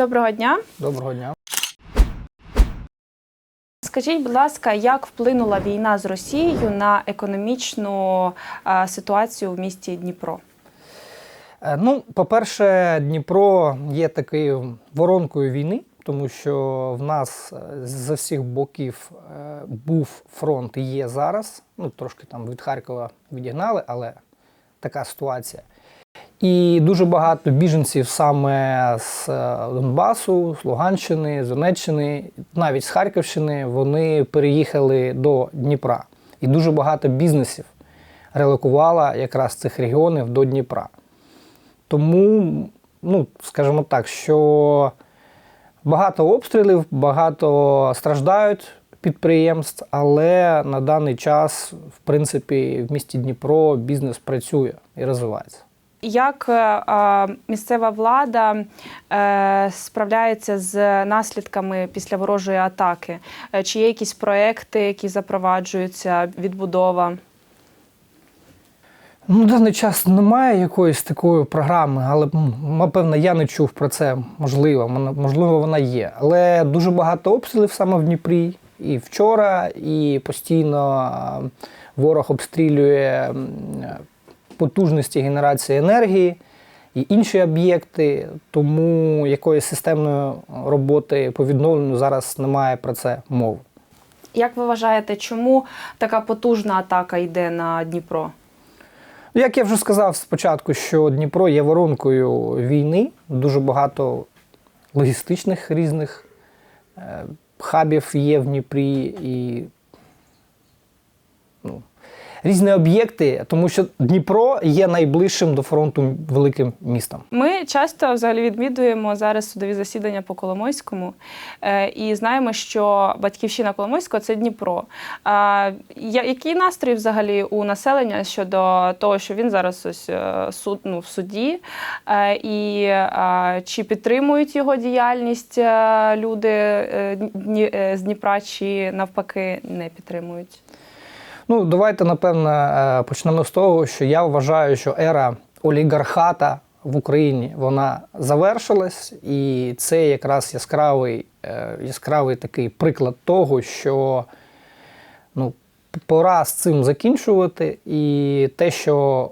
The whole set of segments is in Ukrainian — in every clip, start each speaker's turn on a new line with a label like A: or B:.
A: Доброго дня.
B: Доброго дня.
A: Скажіть, будь ласка, як вплинула війна з Росією на економічну е, ситуацію в місті Дніпро?
B: Е, Ну, по-перше, Дніпро є такою воронкою війни, тому що в нас е, з всіх боків був фронт і є зараз. Ну, трошки там від Харкова відігнали, але така ситуація. І дуже багато біженців саме з е, Донбасу, з Луганщини, з Донеччини, навіть з Харківщини, вони переїхали до Дніпра. І дуже багато бізнесів релокувало якраз цих регіонів до Дніпра. Тому, ну, скажімо так, що багато обстрілів, багато страждають підприємств, але на даний час, в принципі, в місті Дніпро бізнес працює і розвивається.
A: Як е, місцева влада е, справляється з наслідками після ворожої атаки? Е, Чи є якісь проекти, які запроваджуються, відбудова?
B: Ну, на даний час немає якоїсь такої програми, але напевно я не чув про це. Можливо, можливо, вона є. Але дуже багато обстрілів саме в Дніпрі. І вчора, і постійно ворог обстрілює потужності генерації енергії і інші об'єкти. Тому якоїсь системної роботи по відновленню зараз немає про це мови.
A: Як ви вважаєте, чому така потужна атака йде на Дніпро?
B: Ну, Як я вже сказав спочатку, що Дніпро є воронкою війни, дуже багато логістичних різних е, хабів є в Дніпрі і ну, різні об'єкти, тому що Дніпро є найближчим до фронту великим містом.
A: Ми часто взагалі відвідуємо зараз судові засідання по Коломойському е, і знаємо, що батьківщина Коломойського це Дніпро. Який настрій взагалі у населення щодо того, що він зараз ось е, суд ну, в суді, Е, і чи підтримують його діяльність люди з Дніпра, чи навпаки не підтримують?
B: Ну, давайте, напевно, е, почнемо з того, що я вважаю, що ера олігархата в Україні вона завершилась, і це якраз яскравий, е, яскравий такий приклад того, що ну, пора з цим закінчувати. І те, що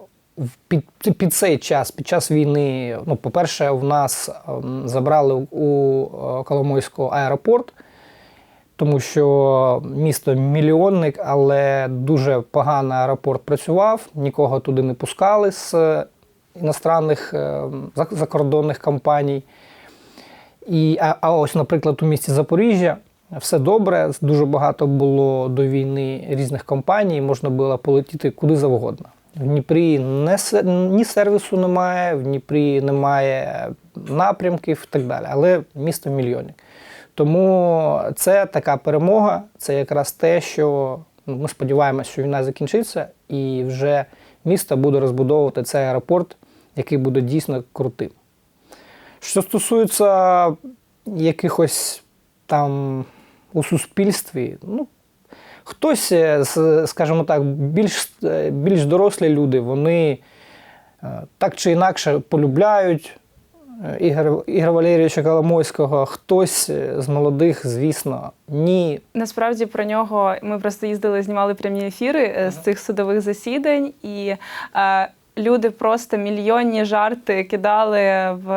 B: під, під цей час, під час війни, ну, по-перше, в нас ем, забрали у Коломойського аеропорт тому що місто мільйонник, але дуже погано аеропорт працював, нікого туди не пускали з е, іностранних е, закордонних компаній. І, а, а ось, наприклад, у місті Запоріжжя все добре, дуже багато було до війни різних компаній, можна було полетіти куди завгодно. В Дніпрі не, ні сервісу немає, в Дніпрі немає напрямків і так далі, але місто мільйонник. Тому це така перемога, це якраз те, що ну, ми сподіваємося, що війна закінчиться, і вже місто буде розбудовувати цей аеропорт, який буде дійсно крутим. Що стосується якихось там у суспільстві, ну, хтось, е, скажімо так, більш, е, більш дорослі люди, вони е, так чи інакше полюбляють е, Ігор, Валерійовича Коломойського, хтось е, з молодих, звісно, ні.
A: Насправді про нього ми просто їздили, знімали прямі ефіри е, з цих судових засідань, і е, люди просто мільйонні жарти кидали в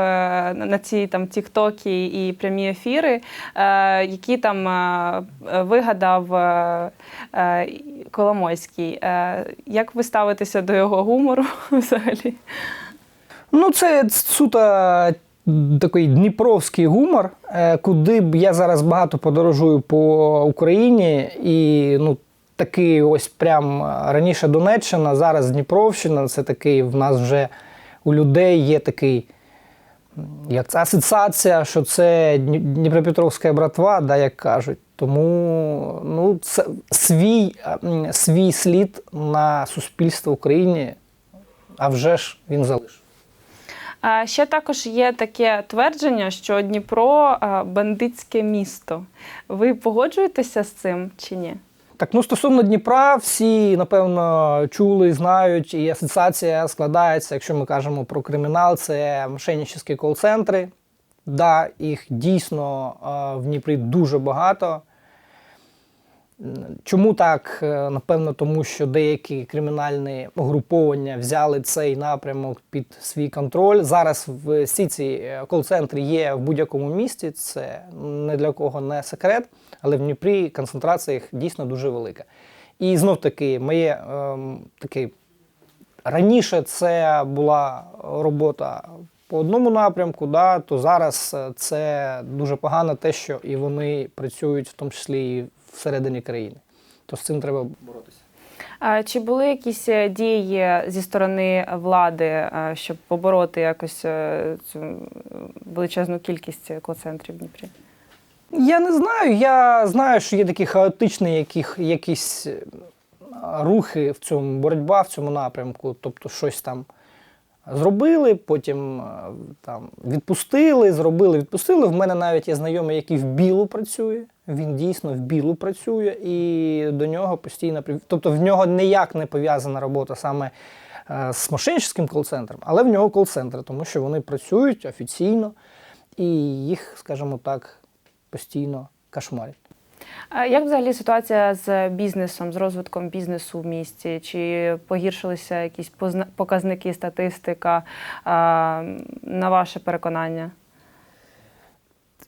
A: на ці там тіктоки і прямі ефіри, е, які там е, вигадав е, е, Коломойський. Е, як ви ставитеся до його гумору взагалі?
B: Ну, це суто такий дніпровський гумор, е, куди б я зараз багато подорожую по Україні, і ну, такий ось прям раніше Донеччина, зараз Дніпровщина. Це такий в нас вже у людей є такий. Як це асоціація, що це Дніпропетровська братва, да, як кажуть. Тому ну, це свій, свій слід на суспільство в Україні, а вже ж він залишив.
A: Ще також є таке твердження, що Дніпро бандитське місто. Ви погоджуєтеся з цим чи ні?
B: Так, ну стосовно Дніпра, всі напевно чули, знають, і асоціація складається, якщо ми кажемо про кримінал, це мошенническі кол-центри. Да, їх дійсно в Дніпрі дуже багато. Чому так? Е, Напевно, тому що деякі кримінальні угруповання взяли цей напрямок під свій контроль. Зараз в всі ці е, кол-центри є в будь-якому місті. Це не для кого не секрет, але в Дніпрі концентрація їх дійсно дуже велика. І знов таки, моє ем, таке раніше це була робота по одному напрямку, да, то зараз е, це дуже погано те, що і вони працюють в тому числі і всередині країни. То з цим треба боротися.
A: А Чи були якісь е, дії зі сторони влади, е, щоб побороти якось е, цю е, величезну кількість кол-центрів в Дніпрі?
B: Я не знаю. Я знаю, що є такі хаотичні яких, якісь е, рухи в цьому, боротьба в цьому напрямку. Тобто щось там зробили, потім е, там відпустили, зробили, відпустили. В мене навіть є знайомий, який в білу працює. Він дійсно в білу працює, і до нього постійно Тобто в нього ніяк не пов'язана робота саме е, з мошенническим кол-центром, але в нього кол-центр, тому що вони працюють офіційно і їх, скажімо так, постійно кошмарять.
A: Як взагалі ситуація з бізнесом, з розвитком бізнесу в місті? Чи погіршилися якісь показники, статистика на ваше переконання?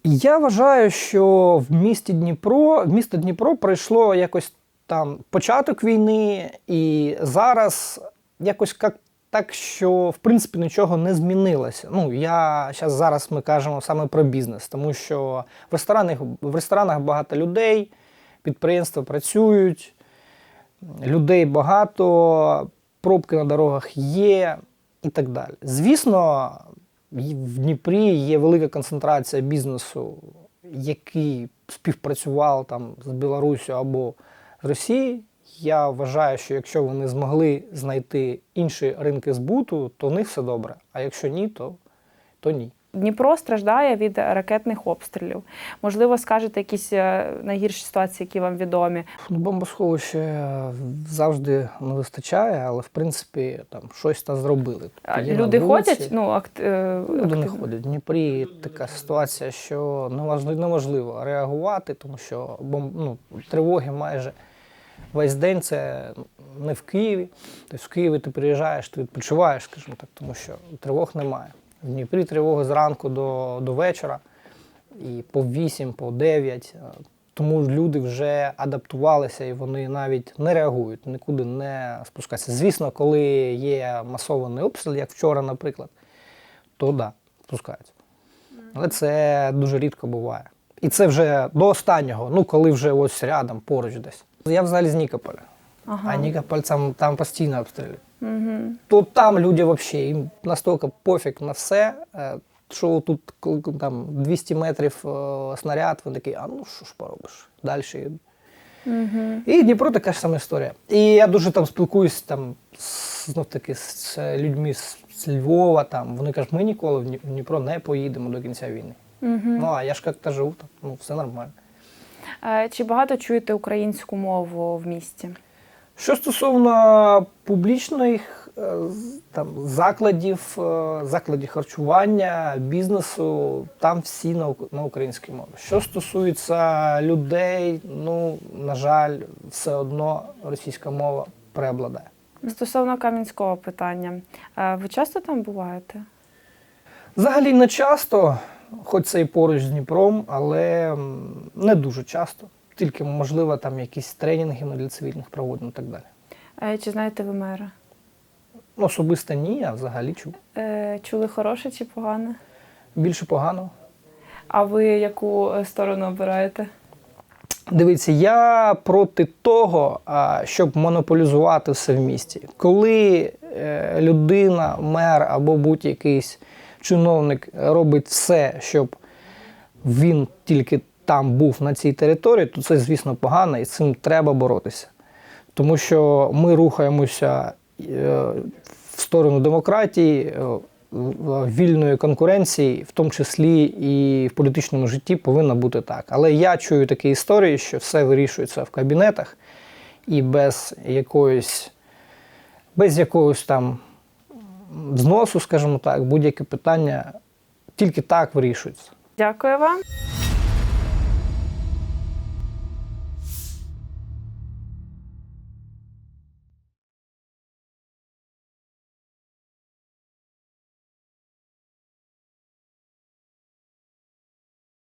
B: Я вважаю, що в місті Дніпро, в місто Дніпро пройшло якось там початок війни, і зараз якось як так, що в принципі нічого не змінилося. Ну, я зараз зараз ми кажемо саме про бізнес, тому що в ресторанах, в ресторанах багато людей, підприємства працюють, людей багато, пробки на дорогах є і так далі. Звісно, в Дніпрі є велика концентрація бізнесу, який співпрацював там з Білоруссю або з Росією. Я вважаю, що якщо вони змогли знайти інші ринки збуту, то в них все добре. А якщо ні, то, то ні.
A: Дніпро страждає від ракетних обстрілів. Можливо, скажете якісь е, найгірші ситуації, які вам відомі.
B: Ну, бомбосховище завжди не вистачає, але в принципі там щось там зробили.
A: А Люди ходять? Ну, акт, е,
B: Люди не ходять. В Дніпрі така ситуація, що неважливо, неможливо реагувати, тому що бом... ну, тривоги майже весь день це не в Києві. Тобто в Києві ти приїжджаєш, ти відпочиваєш, скажімо так, тому що тривог немає. В Дніпрі тривоги зранку до, до вечора, і по 8, по 9. Тому люди вже адаптувалися і вони навіть не реагують, нікуди не спускаються. Звісно, коли є масований обстріл, як вчора, наприклад, то да, спускаються. Але це дуже рідко буває. І це вже до останнього, ну коли вже ось рядом, поруч десь. Я взагалі з Нікополя,
A: Ага.
B: а Нікополь там, там постійно обстрілюють.
A: Угу.
B: То там люди взагалі, їм настільки пофіг на все, що тут там 200 метрів е, снаряд, вони такі, а ну що ж поробиш, далі.
A: Угу.
B: І Дніпро така ж сама історія. І я дуже там спілкуюсь там з- знов таки з людьми з, з Львова. Там вони кажуть, ми ніколи в в Дніпро не поїдемо до кінця війни.
A: Угу.
B: Ну а я ж як-то живу, там, ну все нормально.
A: Е, Чи багато чуєте українську мову в місті?
B: Що стосовно публічних е, там, закладів, е, закладів харчування, бізнесу, там всі на, українській мові. Що стосується людей, ну, на жаль, все одно російська мова преобладає.
A: Стосовно кам'янського питання, ви часто там буваєте?
B: Взагалі не часто, хоч це і поруч з Дніпром, але не дуже часто. Тільки, можливо, там якісь тренінги ми для цивільних проводимо і так далі.
A: Е, Чи знаєте ви мера?
B: Ну, Особисто ні, а взагалі чув.
A: Е, Чули хороше чи погане?
B: Більше поганого.
A: А ви яку е, сторону обираєте?
B: Дивіться, я проти того, щоб монополізувати все в місті. Коли е, людина, мер або будь-якийсь чиновник робить все, щоб він тільки там був на цій території, то це, звісно, погано і з цим треба боротися. Тому що ми рухаємося е, в сторону демократії, е, вільної конкуренції, в тому числі і в політичному житті повинно бути так. Але я чую такі історії, що все вирішується в кабінетах і без якоїсь, без якогось там зносу, скажімо так, будь-яке питання тільки так вирішується.
A: Дякую вам.